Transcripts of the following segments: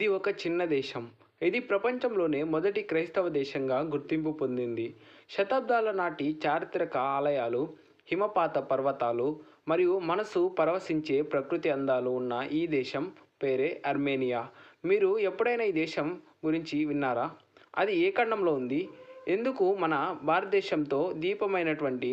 ఇది ఒక చిన్న దేశం. ఇది ప్రపంచంలోనే మొదటి క్రైస్తవ దేశంగా గుర్తింపు పొందింది. శతాబ్దాల నాటి చారిత్రక ఆలయాలు హిమపాత పర్వతాలు మరియు మనసు పరవశించే ప్రకృతి అందాలు ఉన్న ఈ దేశం పేరే అర్మేనియా. మీరు ఎప్పుడైనా ఈ దేశం గురించి విన్నారా? అది ఏ ఖండంలో ఉంది? ఎందుకు మన భారతదేశంతో దీపమైనటువంటి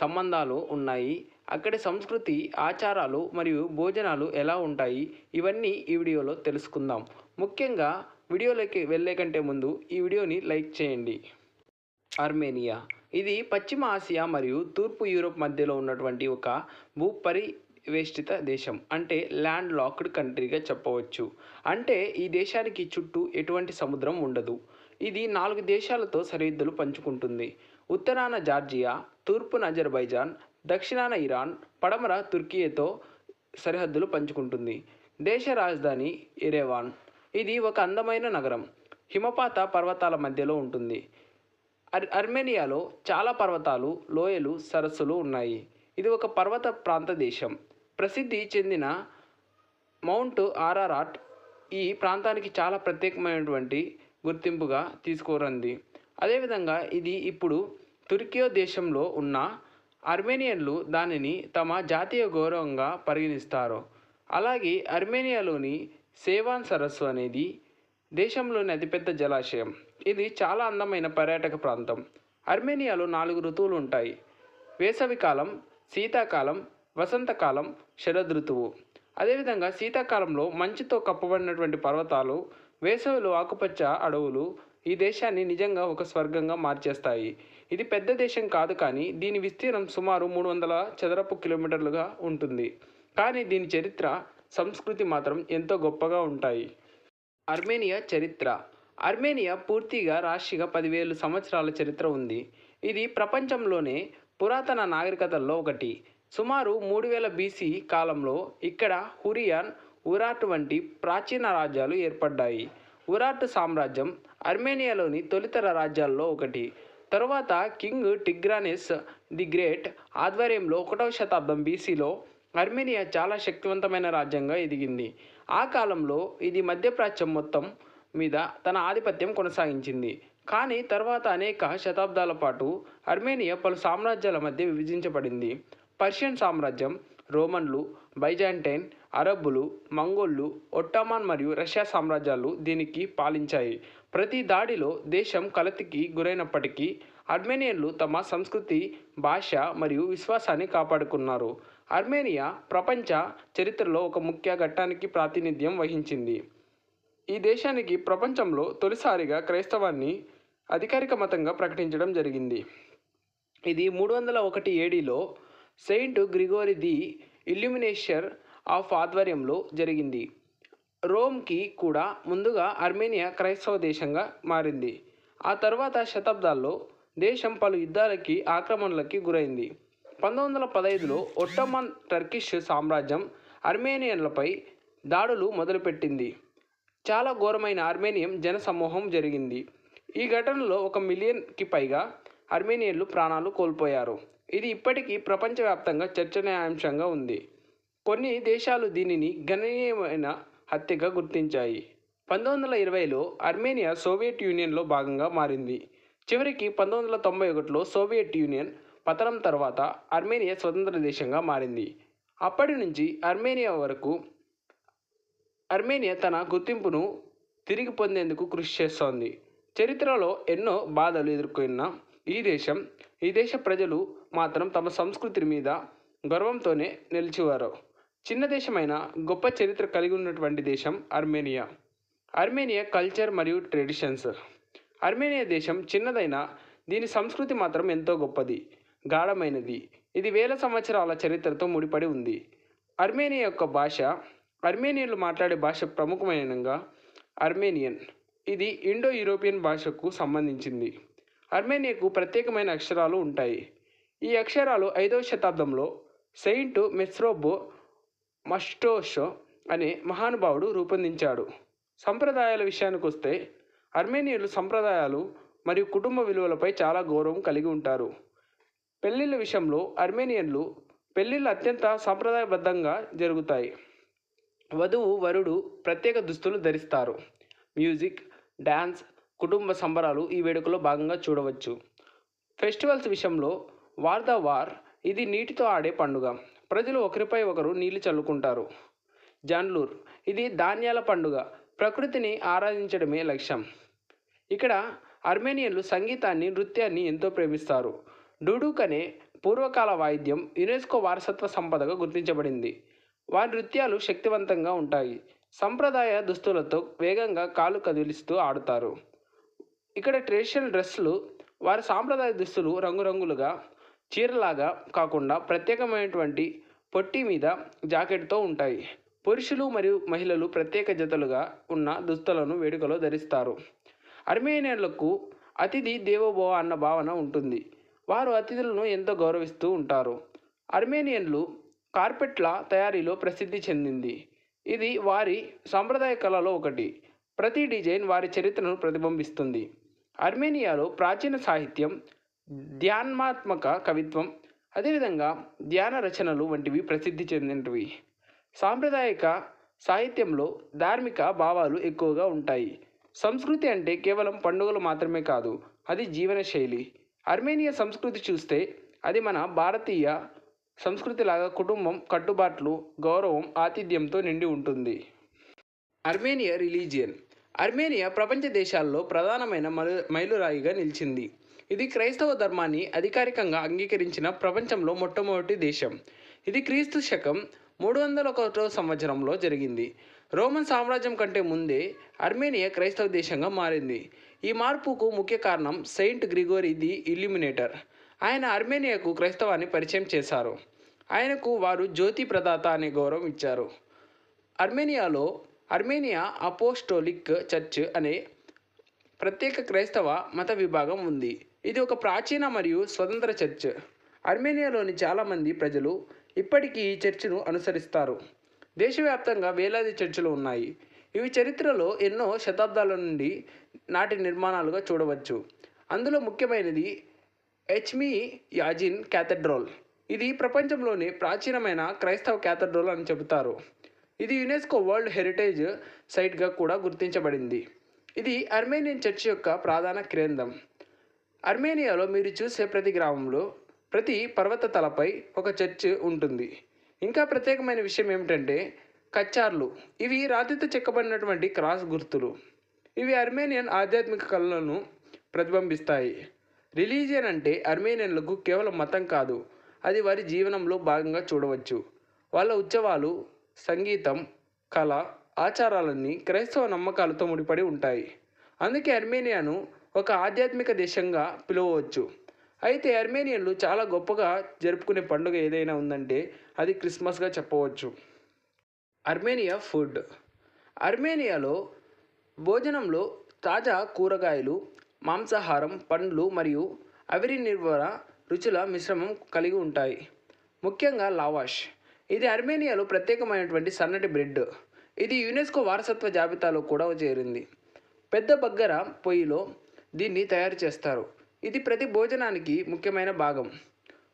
సంబంధాలు ఉన్నాయి? అక్కడి సంస్కృతి ఆచారాలు మరియు భోజనాలు ఎలా ఉంటాయి? ఇవన్నీ ఈ వీడియోలో తెలుసుకుందాం. ముఖ్యంగా వీడియోలోకి వెళ్ళే కంటే ముందు ఈ వీడియోని లైక్ చేయండి. ఆర్మేనియా. ఇది పశ్చిమ ఆసియా మరియు తూర్పు యూరోప్ మధ్యలో ఉన్నటువంటి ఒక భూపరివేష్టిత దేశం అంటే ల్యాండ్ లాక్డ్ కంట్రీగా చెప్పవచ్చు. అంటే ఈ దేశానికి చుట్టూ ఎటువంటి సముద్రం ఉండదు. ఇది నాలుగు దేశాలతో సరిహద్దులు పంచుకుంటుంది. ఉత్తరాన జార్జియా తూర్పున అజర్బైజాన్ దక్షిణాన ఇరాన్ పడమర తుర్కియతో సరిహద్దులు పంచుకుంటుంది. దేశ రాజధాని ఇరేవాన్ ఇది ఒక అందమైన నగరం. హిమపాత పర్వతాల మధ్యలో ఉంటుంది. అర్ అర్మేనియాలో చాలా పర్వతాలు లోయలు సరస్సులు ఉన్నాయి. ఇది ఒక పర్వత ప్రాంత దేశం. ప్రసిద్ధి చెందిన మౌంట్ ఆరారాట్ ఈ ప్రాంతానికి చాలా ప్రత్యేకమైనటువంటి గుర్తింపుగా తీసుకురంది. అదేవిధంగా ఇది ఇప్పుడు తుర్కియో దేశంలో ఉన్న అర్మేనియన్లు దానిని తమ జాతీయ గౌరవంగా పరిగణిస్తారు. అలాగే అర్మేనియాలోని సేవాన్ సరస్సు అనేది దేశంలోని అతిపెద్ద జలాశయం. ఇది చాలా అందమైన పర్యాటక ప్రాంతం. అర్మేనియాలో నాలుగు ఋతువులు ఉంటాయి. వేసవికాలం శీతాకాలం వసంతకాలం శరదృతువు. అదేవిధంగా శీతాకాలంలో మంచుతో కప్పబడినటువంటి పర్వతాలు వేసవిలో ఆకుపచ్చ అడవులు ఈ దేశాన్ని నిజంగా ఒక స్వర్గంగా మార్చేస్తాయి. ఇది పెద్ద దేశం కాదు కానీ దీని విస్తీర్ణం సుమారు మూడు వందల చదరపు కిలోమీటర్లుగా ఉంటుంది. కానీ దీని చరిత్ర సంస్కృతి మాత్రం ఎంతో గొప్పగా ఉంటాయి. అర్మేనియా చరిత్ర. అర్మేనియా పూర్తిగా రాశిగా పదివేలు సంవత్సరాల చరిత్ర ఉంది. ఇది ప్రపంచంలోనే పురాతన నాగరికతల్లో ఒకటి. సుమారు మూడు వేల బీసీ కాలంలో ఇక్కడ హురియాన్ ఉరాట్ వంటి ప్రాచీన రాజ్యాలు ఏర్పడ్డాయి. ఉరాట్ సామ్రాజ్యం అర్మేనియాలోని తొలితర రాజ్యాల్లో ఒకటి. తరువాత కింగ్ టిగ్రానిస్ ది గ్రేట్ ఆధ్వర్యంలో ఒకటవ శతాబ్దం బీసీలో అర్మేనియా చాలా శక్తివంతమైన రాజ్యంగా ఎదిగింది. ఆ కాలంలో ఇది మధ్యప్రాచ్యం మొత్తం మీద తన ఆధిపత్యం కొనసాగించింది. కానీ తర్వాత అనేక శతాబ్దాల పాటు అర్మేనియా పలు సామ్రాజ్యాల మధ్య విభజించబడింది. పర్షియన్ సామ్రాజ్యం రోమన్లు బైజాంటైన్ అరబ్బులు మంగోళ్ళు ఒట్టమాన్ మరియు రష్యా సామ్రాజ్యాలు దీనికి పాలించాయి. ప్రతి దాడిలో దేశం కలతికి గురైనప్పటికీ అర్మేనియన్లు తమ సంస్కృతి భాష మరియు విశ్వాసాన్ని కాపాడుకున్నారు. అర్మేనియా ప్రపంచ చరిత్రలో ఒక ముఖ్య ఘట్టానికి ప్రాతినిధ్యం వహించింది. ఈ దేశానికి ప్రపంచంలో తొలిసారిగా క్రైస్తవాన్ని అధికారిక మతంగా ప్రకటించడం జరిగింది. ఇది మూడు వందల ఒకటి ఏడీలో saint Gregory the illuminator of ఆధ్వర్యంలో జరిగింది. రోమ్కి కూడా ముందుగా అర్మేనియా క్రైస్తవ దేశంగా మారింది. ఆ తర్వాత శతాబ్దాల్లో దేశం పలు యుద్ధాలకి ఆక్రమణలకి గురైంది. పంతొమ్మిది వందల పదహైదులో ఒట్టమన్ టర్కిష్ సామ్రాజ్యం అర్మేనియన్లపై దాడులు మొదలుపెట్టింది. చాలా ఘోరమైన ఆర్మేనియం జనసమూహం జరిగింది. ఈ ఘటనలో ఒక మిలియన్కి పైగా అర్మేనియన్లు ప్రాణాలు కోల్పోయారు. ఇది ఇప్పటికీ ప్రపంచవ్యాప్తంగా చర్చనీయాంశంగా ఉంది. కొన్ని దేశాలు దీనిని గణనీయమైన హత్యగా గుర్తించాయి. పంతొమ్మిది వందల ఇరవైలో అర్మేనియా సోవియట్ యూనియన్లో భాగంగా మారింది. చివరికి పంతొమ్మిది వందల తొంభై ఒకటిలో సోవియట్ యూనియన్ పతనం తర్వాత అర్మేనియా స్వతంత్ర దేశంగా మారింది. అప్పటి నుంచి అర్మేనియా వరకు అర్మేనియా తన గుర్తింపును తిరిగి పొందేందుకు కృషి చేస్తోంది. చరిత్రలో ఎన్నో బాధలు ఎదుర్కొన్న ఈ దేశం ఈ దేశ ప్రజలు మాత్రం తమ సంస్కృతి మీద గర్వంతోనే నిలిచేవారు. చిన్న దేశమైన గొప్ప చరిత్ర కలిగి ఉన్నటువంటి దేశం అర్మేనియా. అర్మేనియా కల్చర్ మరియు ట్రెడిషన్స్ అర్మేనియా దేశం చిన్నదైన దీని సంస్కృతి మాత్రం ఎంతో గొప్పది గాఢమైనది. ఇది వేల సంవత్సరాల చరిత్రతో ముడిపడి ఉంది. అర్మేనియా యొక్క భాష అర్మేనియన్లు మాట్లాడే భాష ప్రముఖమైనగా అర్మేనియన్. ఇది ఇండో యూరోపియన్ భాషకు సంబంధించింది. అర్మేనియాకు ప్రత్యేకమైన అక్షరాలు ఉంటాయి. ఈ అక్షరాలు ఐదవ శతాబ్దంలో సెయింట్ మెస్రోబో మస్టోషో అనే మహానుభావుడు రూపొందించాడు. సంప్రదాయాల విషయానికి వస్తే అర్మేనియన్లు సంప్రదాయాలు మరియు కుటుంబ విలువలపై చాలా గౌరవం కలిగి ఉంటారు. పెళ్ళిళ్ళ విషయంలో అర్మేనియన్లు పెళ్ళిళ్ళు అత్యంత సాంప్రదాయబద్ధంగా జరుగుతాయి. వధువు వరుడు ప్రత్యేక దుస్తులు ధరిస్తారు. మ్యూజిక్ డ్యాన్స్ కుటుంబ సంబరాలు ఈ వేడుకలో భాగంగా చూడవచ్చు. ఫెస్టివల్స్ విషయంలో వార్ ద వార్ ఇది నీటితో ఆడే పండుగ. ప్రజలు ఒకరిపై ఒకరు నీళ్ళు చల్లుకుంటారు. జాన్లూర్ ఇది ధాన్యాల పండుగ. ప్రకృతిని ఆరాధించడమే లక్ష్యం. ఇక్కడ అర్మేనియన్లు సంగీతాన్ని నృత్యాన్ని ఎంతో ప్రేమిస్తారు. డూడూక్ అనే పూర్వకాల వాయిద్యం యునెస్కో వారసత్వ సంపదగా గుర్తించబడింది. వారి నృత్యాలు శక్తివంతంగా ఉంటాయి. సంప్రదాయ దుస్తులతో వేగంగా కాలు కదిలిస్తూ ఆడుతారు. ఇక్కడ ట్రెడిషనల్ డ్రెస్సులు వారి సాంప్రదాయ దుస్తులు రంగురంగులుగా చీరలాగా కాకుండా ప్రత్యేకమైనటువంటి పొట్టి మీద జాకెట్తో ఉంటాయి. పురుషులు మరియు మహిళలు ప్రత్యేక జతలుగా ఉన్న దుస్తులను వేడుకలో ధరిస్తారు. అర్మేనియన్లకు అతిథి దేవోభవ అన్న భావన ఉంటుంది. వారు అతిథులను ఎంతో గౌరవిస్తూ ఉంటారు. అర్మేనియన్లు కార్పెట్ల తయారీలో ప్రసిద్ధి చెందింది. ఇది వారి సాంప్రదాయ కళలో ఒకటి. ప్రతి డిజైన్ వారి చరిత్రను ప్రతిబింబిస్తుంది. అర్మేనియాలో ప్రాచీన సాహిత్యం ధ్యాన్మాత్మక కవిత్వం అదేవిధంగా ధ్యాన రచనలు వంటివి ప్రసిద్ధి చెందినవి. సాంప్రదాయక సాహిత్యంలో ధార్మిక భావాలు ఎక్కువగా ఉంటాయి. సంస్కృతి అంటే కేవలం పండుగలు మాత్రమే కాదు అది జీవన శైలి. అర్మేనియా సంస్కృతి చూస్తే అది మన భారతీయ సంస్కృతిలాగా కుటుంబం కట్టుబాట్లు గౌరవం ఆతిథ్యంతో నిండి ఉంటుంది. Armenia religion. అర్మేనియా ప్రపంచ దేశాల్లో ప్రధానమైన మైలు మైలురాయిగా నిలిచింది. ఇది క్రైస్తవ ధర్మాన్ని అధికారికంగా అంగీకరించిన ప్రపంచంలో మొట్టమొదటి దేశం. ఇది క్రీస్తు శకం మూడు వందల ఒకటో సంవత్సరంలో జరిగింది. రోమన్ సామ్రాజ్యం కంటే ముందే అర్మేనియా క్రైస్తవ దేశంగా మారింది. ఈ మార్పుకు ముఖ్య కారణం సెయింట్ గ్రిగోరి ది ఇల్యూమినేటర్. ఆయన అర్మేనియాకు క్రైస్తవాన్ని పరిచయం చేశారు. ఆయనకు వారు జ్యోతి ప్రదాత అనే గౌరవం ఇచ్చారు. అర్మేనియాలో అర్మేనియా అపోస్టోలిక్ చర్చ్ అనే ప్రత్యేక క్రైస్తవ మత విభాగం ఉంది. ఇది ఒక ప్రాచీన మరియు స్వతంత్ర చర్చ్. అర్మేనియాలోని చాలామంది ప్రజలు ఇప్పటికీ ఈ చర్చ్ను అనుసరిస్తారు. దేశవ్యాప్తంగా వేలాది చర్చిలు ఉన్నాయి. ఇవి చరిత్రలో ఎన్నో శతాబ్దాల నుండి నాటి నిర్మాణాలుగా చూడవచ్చు. అందులో ముఖ్యమైనది హెచ్మి యాజిన్ క్యాథడ్రాల్. ఇది ప్రపంచంలోని ప్రాచీనమైన క్రైస్తవ క్యాథడ్రాల్ అని చెబుతారు. ఇది యునెస్కో వరల్డ్ హెరిటేజ్ సైట్గా కూడా గుర్తించబడింది. ఇది అర్మేనియన్ చర్చ్ యొక్క ప్రధాన కేంద్రం. అర్మేనియాలో మీరు చూసే ప్రతి గ్రామంలో ప్రతి పర్వత తలపై ఒక చర్చ్ ఉంటుంది. ఇంకా ప్రత్యేకమైన విషయం ఏమిటంటే కచ్చార్లు. ఇవి రాతితో చెక్కబడినటువంటి క్రాస్ గుర్తులు. ఇవి అర్మేనియన్ ఆధ్యాత్మిక కళలను ప్రతిబింబిస్తాయి. రిలీజియన్ అంటే అర్మేనియన్లకు కేవలం మతం కాదు అది వారి జీవనంలో భాగంగా చూడవచ్చు. వాళ్ళ ఉత్సవాలు సంగీతం కళ ఆచారాలన్నీ క్రైస్తవ నమ్మకాలతో ముడిపడి ఉంటాయి. అందుకే అర్మేనియాను ఒక ఆధ్యాత్మిక దేశంగా పిలువవచ్చు. అయితే అర్మేనియన్లు చాలా గొప్పగా జరుపుకునే పండుగ ఏదైనా ఉందంటే అది క్రిస్మస్గా చెప్పవచ్చు. Armenia food. అర్మేనియాలో భోజనంలో తాజా కూరగాయలు మాంసాహారం పండ్లు మరియు అవిరి నిర్వర రుచుల మిశ్రమం కలిగి ఉంటాయి. ముఖ్యంగా లావాష్. ఇది అర్మేనియాలో ప్రత్యేకమైనటువంటి సన్నటి బ్రెడ్. ఇది యునెస్కో వారసత్వ జాబితాలో కూడా చేరింది. పెద్ద బగ్గర పొయ్యిలో దీన్ని తయారు చేస్తారు. ఇది ప్రతి భోజనానికి ముఖ్యమైన భాగం.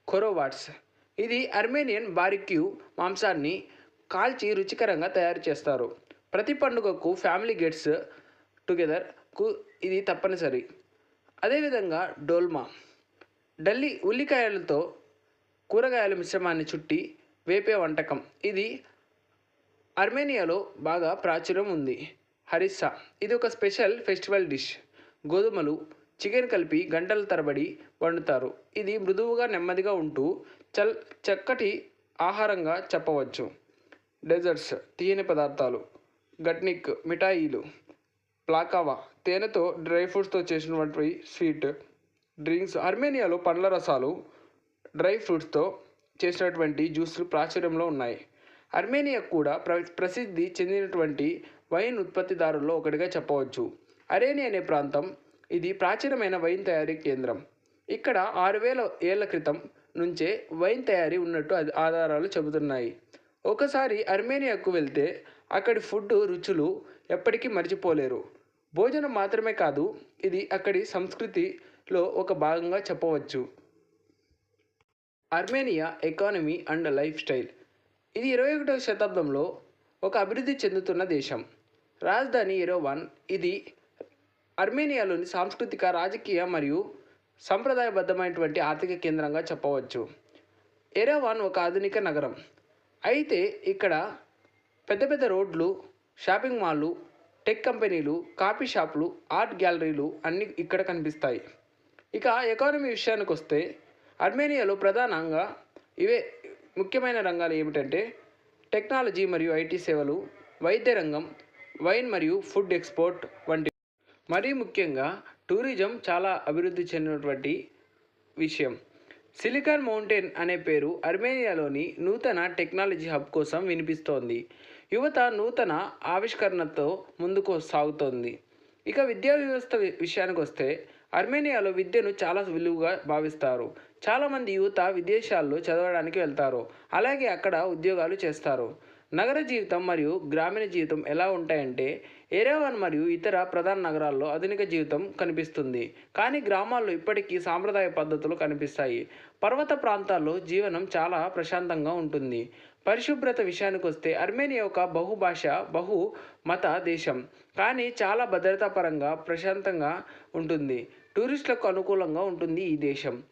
కొరోవాట్స్. ఇది అర్మేనియన్ బారిక్యూ మాంసాన్ని కాల్చి రుచికరంగా తయారు చేస్తారు. ప్రతి పండుగకు ఫ్యామిలీ గెట్స్ టుగెదర్కు ఇది తప్పనిసరి. అదేవిధంగా డోల్మా. డల్లి ఉల్లికాయలతో కూరగాయల మిశ్రమాన్ని చుట్టి వేపే వంటకం. ఇది అర్మేనియాలో బాగా ప్రాచుర్యం ఉంది. హరిస్సా. ఇది ఒక స్పెషల్ ఫెస్టివల్ డిష్. గోధుమలు చికెన్ కలిపి గంటల తరబడి వండుతారు ఇది మృదువుగా నెమ్మదిగా ఉంటూ చల్ చక్కటి ఆహారంగా చెప్పవచ్చు. డెజర్ట్స్ తీయని పదార్థాలు గట్నిక్ మిఠాయిలు ప్లాకావా తేనెతో డ్రై ఫ్రూట్స్తో చేసినటువంటి స్వీట్ డ్రింక్స్ అర్మేనియాలో పండ్ల రసాలు డ్రై ఫ్రూట్స్తో చేసినటువంటి జ్యూస్లు ప్రాచుర్యంలో ఉన్నాయి. అర్మేనియా కూడా ప్ర ప్రసిద్ధి చెందినటువంటి వైన్ ఉత్పత్తిదారుల్లో ఒకటిగా చెప్పవచ్చు. అరేని అనే ప్రాంతం ఇది ప్రాచీనమైన వైన్ తయారీ కేంద్రం. ఇక్కడ ఆరు వేల ఏళ్ళ క్రితం నుంచే వైన్ తయారీ ఉన్నట్టు ఆధారాలు చెబుతున్నాయి. ఒకసారి అర్మేనియాకు వెళ్తే అక్కడి ఫుడ్ రుచులు ఎప్పటికీ మర్చిపోలేరు. భోజనం మాత్రమే కాదు ఇది అక్కడి సంస్కృతిలో ఒక భాగంగా చెప్పవచ్చు. Armenia economy and lifestyle. ఇది ఇరవై ఒకటవ శతాబ్దంలో ఒక అభివృద్ధి చెందుతున్న దేశం. రాజధాని ఎరోవాన్ ఇది అర్మేనియాలోని సాంస్కృతిక రాజకీయ మరియు సంప్రదాయబద్ధమైనటువంటి ఆర్థిక కేంద్రంగా చెప్పవచ్చు. ఎరవాన్ ఒక ఆధునిక నగరం. అయితే ఇక్కడ పెద్ద పెద్ద రోడ్లు షాపింగ్ మాల్లు టెక్ కంపెనీలు కాఫీ షాపులు ఆర్ట్ గ్యాలరీలు అన్నీ ఇక్కడ కనిపిస్తాయి. ఇక ఎకానమీ విషయానికి వస్తే అర్మేనియాలో ప్రధానంగా ఇవే ముఖ్యమైన రంగాలు ఏమిటంటే టెక్నాలజీ మరియు ఐటీ సేవలు వైద్య రంగం వైన్ మరియు ఫుడ్ ఎక్స్పోర్ట్ వంటి మరీ ముఖ్యంగా టూరిజం చాలా అభివృద్ధి చెందినటువంటి విషయం. సిలికాన్ మౌంటైన్ అనే పేరు అర్మేనియాలోని నూతన టెక్నాలజీ హబ్ కోసం వినిపిస్తోంది. యువత నూతన ఆవిష్కరణతో ముందుకు సాగుతోంది. ఇక విద్యా వ్యవస్థ వి- విషయానికి వస్తే అర్మేనియాలో విద్యను చాలా విలువగా భావిస్తారు. చాలామంది యువత విదేశాల్లో చదవడానికి వెళ్తారు. అలాగే అక్కడ ఉద్యోగాలు చేస్తారు. నగర జీవితం మరియు గ్రామీణ జీవితం ఎలా ఉంటాయంటే ఎరేవాన్ మరియు ఇతర ప్రధాన నగరాల్లో ఆధునిక జీవితం కనిపిస్తుంది. కానీ గ్రామాల్లో ఇప్పటికీ సాంప్రదాయ పద్ధతులు కనిపిస్తాయి. పర్వత ప్రాంతాల్లో జీవనం చాలా ప్రశాంతంగా ఉంటుంది. పరిశుభ్రత విషయానికి వస్తే అర్మేనియా ఒక బహుభాష బహు మత దేశం. కానీ చాలా భద్రతాపరంగా ప్రశాంతంగా ఉంటుంది. టూరిస్టులకు అనుకూలంగా ఉంటుంది ఈ దేశం.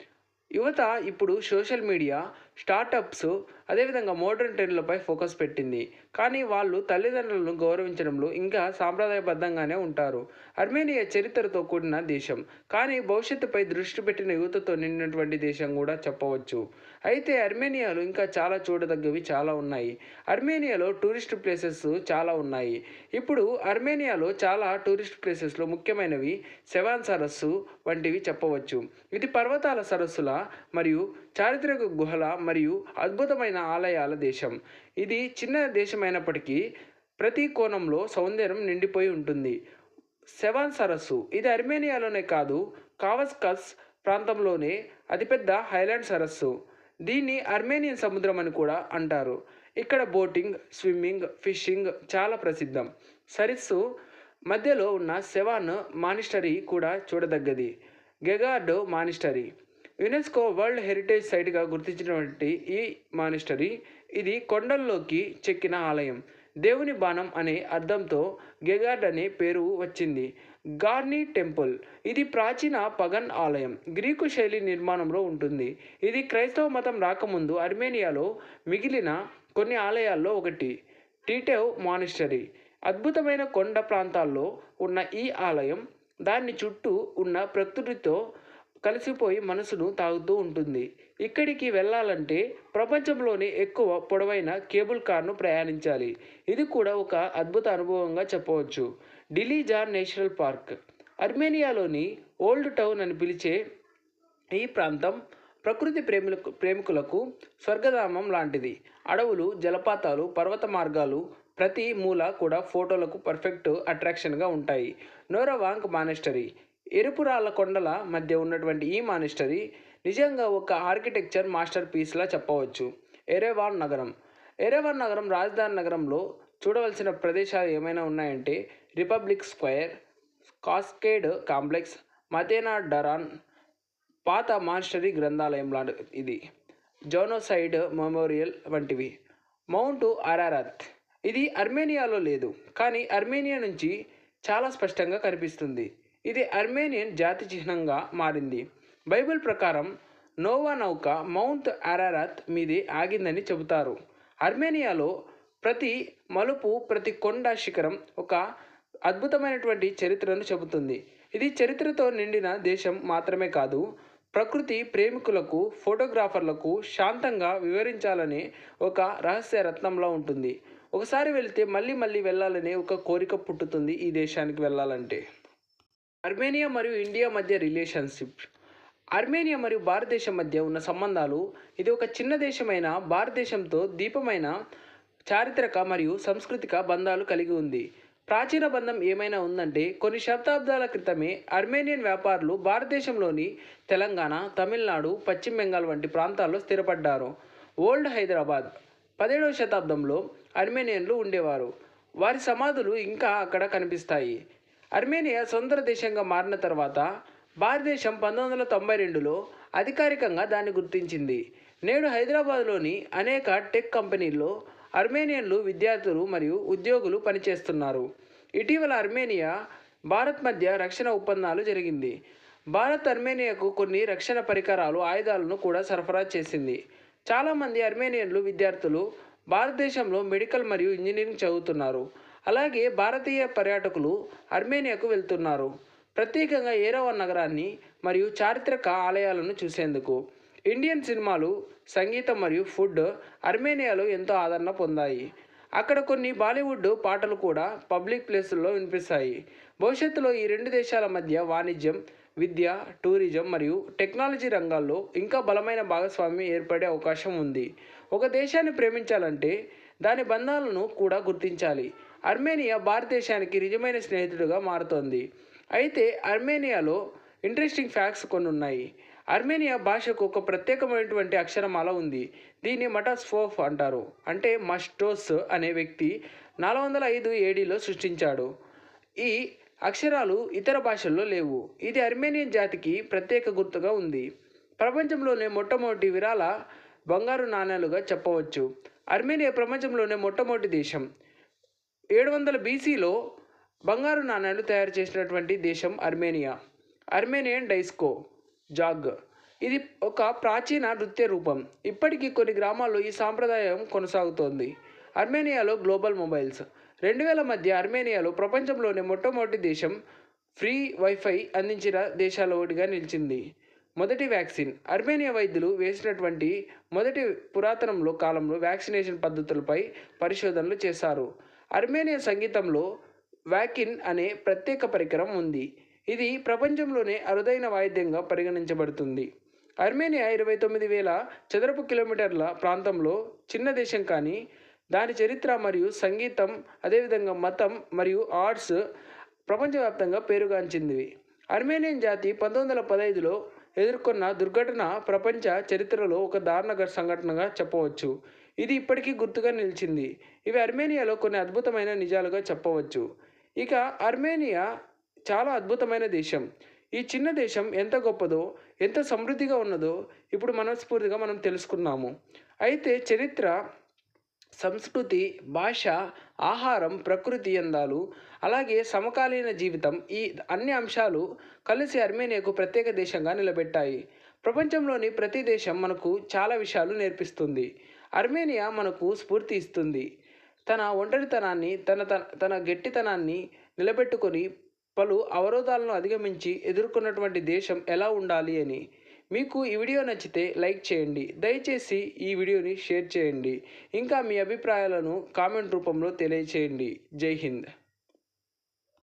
యువత ఇప్పుడు సోషల్ మీడియా స్టార్టప్స్ అదేవిధంగా మోడర్న్ ట్రెండ్లపై ఫోకస్ పెట్టింది. కానీ వాళ్ళు తల్లిదండ్రులను గౌరవించడంలో ఇంకా సాంప్రదాయబద్ధంగానే ఉంటారు. అర్మేనియా చరిత్రతో కూడిన దేశం. కానీ భవిష్యత్తుపై దృష్టి పెట్టిన యువతతో నిండినటువంటి దేశం కూడా చెప్పవచ్చు. అయితే అర్మేనియాలో ఇంకా చాలా చూడదగ్గవి చాలా ఉన్నాయి. అర్మేనియాలో టూరిస్ట్ ప్లేసెస్ చాలా ఉన్నాయి. ఇప్పుడు అర్మేనియాలో చాలా టూరిస్ట్ ప్లేసెస్లో ముఖ్యమైనవి సెవాన్ సరస్సు వంటివి చెప్పవచ్చు. ఇది పర్వతాల సరస్సుల మరియు చారిత్రక గుహల మరియు అద్భుతమైన ఆలయాల దేశం. ఇది చిన్న దేశమైనప్పటికీ ప్రతి కోణంలో సౌందర్యం నిండిపోయి ఉంటుంది. సెవాన్ సరస్సు. ఇది అర్మేనియాలోనే కాదు కావస్కస్ ప్రాంతంలోనే అతిపెద్ద హైలాండ్ సరస్సు. దీన్ని అర్మేనియన్ సముద్రం అని కూడా అంటారు. ఇక్కడ బోటింగ్ స్విమ్మింగ్ ఫిషింగ్ చాలా ప్రసిద్ధం. సరస్సు మధ్యలో ఉన్న సెవాన్ మానిస్టరీ కూడా చూడదగ్గది. Geghard monastery. UNESCO world heritage సైట్గా గుర్తించినటువంటి ఈ మానిస్టరీ ఇది కొండల్లోకి చెక్కిన ఆలయం. దేవుని బాణం అనే అర్థంతో గెగార్డ్ అనే పేరు వచ్చింది. గార్నీ టెంపుల్ ఇది ప్రాచీన పగన్ ఆలయం. గ్రీకు శైలి నిర్మాణంలో ఉంటుంది. ఇది క్రైస్తవ మతం రాకముందు అర్మేనియాలో మిగిలిన కొన్ని ఆలయాల్లో ఒకటి. టీటెవ్ మానిస్టరీ అద్భుతమైన కొండ ప్రాంతాల్లో ఉన్న ఈ ఆలయం దాని చుట్టూ ఉన్న ప్రకృతితో కలిసిపోయి మనసును తాగుతూ ఉంటుంది. ఇక్కడికి వెళ్ళాలంటే ప్రపంచంలోనే ఎక్కువ పొడవైన కేబుల్ కార్ను ప్రయాణించాలి. ఇది కూడా ఒక అద్భుత అనుభవంగా చెప్పవచ్చు. Dilijan national park. అర్మేనియాలోని old town అని పిలిచే ఈ ప్రాంతం ప్రకృతి ప్రేమిలకు ప్రేమికులకు స్వర్గధామం లాంటిది. అడవులు జలపాతాలు పర్వత మార్గాలు ప్రతి మూల కూడా ఫోటోలకు పర్ఫెక్ట్ అట్రాక్షన్గా ఉంటాయి. నోరవాంక్ మానెస్టరీ. ఎరుపు రాళ్ళ కొండల మధ్య ఉన్నటువంటి ఈ మానిస్టరీ నిజంగా ఒక ఆర్కిటెక్చర్ మాస్టర్ పీస్లా చెప్పవచ్చు. ఎరేవాన్ నగరం. ఎరేవాన్ నగరం రాజధాని నగరంలో చూడవలసిన ప్రదేశాలు ఏమైనా ఉన్నాయంటే republic square cascade complex Matenadaran పాత మాస్టరీ గ్రంథాలయం లాంటి ఇది. జోనోసైడ్ మెమోరియల్ వంటివి. Mount Ararat. ఇది అర్మేనియాలో లేదు కానీ అర్మేనియా నుంచి చాలా స్పష్టంగా కనిపిస్తుంది. ఇది అర్మేనియన్ జాతి చిహ్నంగా మారింది. బైబిల్ ప్రకారం నోవా నౌక మౌంట్ అరారత్ మీది ఆగిందని చెబుతారు. అర్మేనియాలో ప్రతి మలుపు ప్రతి కొండ శిఖరం ఒక అద్భుతమైనటువంటి చరిత్రను చెబుతుంది. ఇది చరిత్రతో నిండిన దేశం మాత్రమే కాదు ప్రకృతి ప్రేమికులకు ఫోటోగ్రాఫర్లకు శాంతంగా వివరించాలని ఒక రహస్య రత్నంలా ఉంటుంది. ఒకసారి వెళితే మళ్ళీ మళ్ళీ వెళ్ళాలనే ఒక కోరిక పుట్టుతుంది ఈ దేశానికి వెళ్ళాలంటే. అర్మేనియా మరియు ఇండియా మధ్య రిలేషన్షిప్. అర్మేనియా మరియు భారతదేశం మధ్య ఉన్న సంబంధాలు ఇది ఒక చిన్న దేశమైన భారతదేశంతో దీపమైన చారిత్రక మరియు సాంస్కృతిక బంధాలు కలిగి ఉంది. ప్రాచీన బంధం ఏమైనా ఉందంటే కొన్ని శతాబ్దాల క్రితమే అర్మేనియన్ వ్యాపారులు భారతదేశంలోని తెలంగాణ తమిళనాడు పశ్చిమ బెంగాల్ వంటి ప్రాంతాల్లో స్థిరపడ్డారు. ఓల్డ్ హైదరాబాద్ పదిహేడవ శతాబ్దంలో అర్మేనియన్లు ఉండేవారు. వారి సమాధులు ఇంకా అక్కడ కనిపిస్తాయి. అర్మేనియా స్వతంత్ర దేశంగా మారిన తర్వాత భారతదేశం పంతొమ్మిది వందల తొంభై రెండులో అధికారికంగా దాన్ని గుర్తించింది. నేడు హైదరాబాద్లోని అనేక టెక్ కంపెనీల్లో అర్మేనియన్లు విద్యార్థులు మరియు ఉద్యోగులు పనిచేస్తున్నారు. ఇటీవల అర్మేనియా భారత్ మధ్య రక్షణ ఒప్పందాలు జరిగింది. భారత్ అర్మేనియాకు కొన్ని రక్షణ పరికరాలు ఆయుధాలను కూడా సరఫరా చేసింది. చాలామంది అర్మేనియన్లు విద్యార్థులు భారతదేశంలో మెడికల్ మరియు ఇంజనీరింగ్ చదువుతున్నారు. అలాగే భారతీయ పర్యాటకులు అర్మేనియాకు వెళ్తున్నారు. ప్రత్యేకంగా ఏరవన్ నగరాన్ని మరియు చారిత్రక ఆలయాలను చూసేందుకు. ఇండియన్ సినిమాలు సంగీతం మరియు ఫుడ్ అర్మేనియాలో ఎంతో ఆదరణ పొందాయి. అక్కడ కొన్ని బాలీవుడ్ పాటలు కూడా పబ్లిక్ ప్లేసుల్లో వినిపిస్తాయి. భవిష్యత్తులో ఈ రెండు దేశాల మధ్య వాణిజ్యం విద్య టూరిజం మరియు టెక్నాలజీ రంగాల్లో ఇంకా బలమైన భాగస్వామ్యం ఏర్పడే అవకాశం ఉంది. ఒక దేశాన్ని ప్రేమించాలంటే దాని బంధాలను కూడా గుర్తించాలి. అర్మేనియా భారతదేశానికి నిజమైన స్నేహితుడుగా మారుతోంది. అయితే అర్మేనియాలో ఇంట్రెస్టింగ్ ఫ్యాక్ట్స్ కొన్ని ఉన్నాయి అర్మేనియా భాషకు ఒక ప్రత్యేకమైనటువంటి అక్షరమాల ఉంది. దీన్ని మటాస్ఫోఫ్ అంటారు. అంటే మస్టోస్ అనే వ్యక్తి నాలుగు వందల ఐదు ఏడీలో సృష్టించాడు. ఈ అక్షరాలు ఇతర భాషల్లో లేవు. ఇది అర్మేనియన్ జాతికి ప్రత్యేక గుర్తుగా ఉంది. ప్రపంచంలోనే మొట్టమొదటి విరాళ బంగారు నాణేలుగా చెప్పవచ్చు. అర్మేనియా ప్రపంచంలోనే మొట్టమొదటి దేశం. ఏడు వందల బీసీలో బంగారు నాణ్యాలు తయారు చేసినటువంటి దేశం అర్మేనియా. అర్మేనియన్ డైస్కో. జాగ్. ఇది ఒక ప్రాచీన నృత్య రూపం. ఇప్పటికీ కొన్ని గ్రామాల్లో ఈ సాంప్రదాయం కొనసాగుతోంది. అర్మేనియాలో గ్లోబల్ మొబైల్స్. రెండు వేల మధ్య అర్మేనియాలో ప్రపంచంలోనే మొట్టమొదటి దేశం ఫ్రీ వైఫై అందించిన దేశాల్లో ఒకటిగా నిలిచింది. మొదటి వ్యాక్సిన్. అర్మేనియా వైద్యులు వేసినటువంటి మొదటి పురాతనంలో కాలంలో వ్యాక్సినేషన్ పద్ధతులపై పరిశోధనలు చేశారు. అర్మేనియా సంగీతంలో వ్యాకిన్ అనే ప్రత్యేక పరికరం ఉంది. ఇది ప్రపంచంలోనే అరుదైన వాయిద్యంగా పరిగణించబడుతుంది. అర్మేనియా ఇరవై తొమ్మిది వేల చదరపు కిలోమీటర్ల ప్రాంతంలో చిన్న దేశం కానీ దాని చరిత్ర మరియు సంగీతం అదేవిధంగా మతం మరియు ఆర్ట్స్ ప్రపంచవ్యాప్తంగా పేరుగాంచింది. అర్మేనియన్ జాతి పంతొమ్మిది వందల పదహైదులో ఎదుర్కొన్న దుర్ఘటన ప్రపంచ చరిత్రలో ఒక దారుణ సంఘటనగా చెప్పవచ్చు. ఇది ఇప్పటికీ గుర్తుగా నిలిచింది. ఇవి అర్మేనియాలో కొన్ని అద్భుతమైన నిజాలుగా చెప్పవచ్చు. ఇక అర్మేనియా చాలా అద్భుతమైన దేశం. ఈ చిన్న దేశం ఎంత గొప్పదో ఎంత సమృద్ధిగా ఉన్నదో ఇప్పుడు మనస్ఫూర్తిగా మనం తెలుసుకున్నాము. అయితే చరిత్ర సంస్కృతి భాష ఆహారం ప్రకృతి అందాలు అలాగే సమకాలీన జీవితం ఈ అన్ని అంశాలు కలిసి అర్మేనియాకు ప్రత్యేక దేశంగా నిలబెట్టాయి. ప్రపంచంలోని ప్రతి దేశం మనకు చాలా విషయాలు నేర్పిస్తుంది. అర్మేనియా మనకు స్ఫూర్తి ఇస్తుంది. తన ఒంటరితనాన్ని తన తన తన గట్టితనాన్ని నిలబెట్టుకొని పలు అవరోధాలను అధిగమించి ఎదుర్కొన్నటువంటి దేశం ఎలా ఉండాలి అని. మీకు ఈ వీడియో నచ్చితే లైక్ చేయండి. దయచేసి ఈ వీడియోని షేర్ చేయండి. ఇంకా మీ అభిప్రాయాలను కామెంట్ రూపంలో తెలియచేయండి. జై హింద్.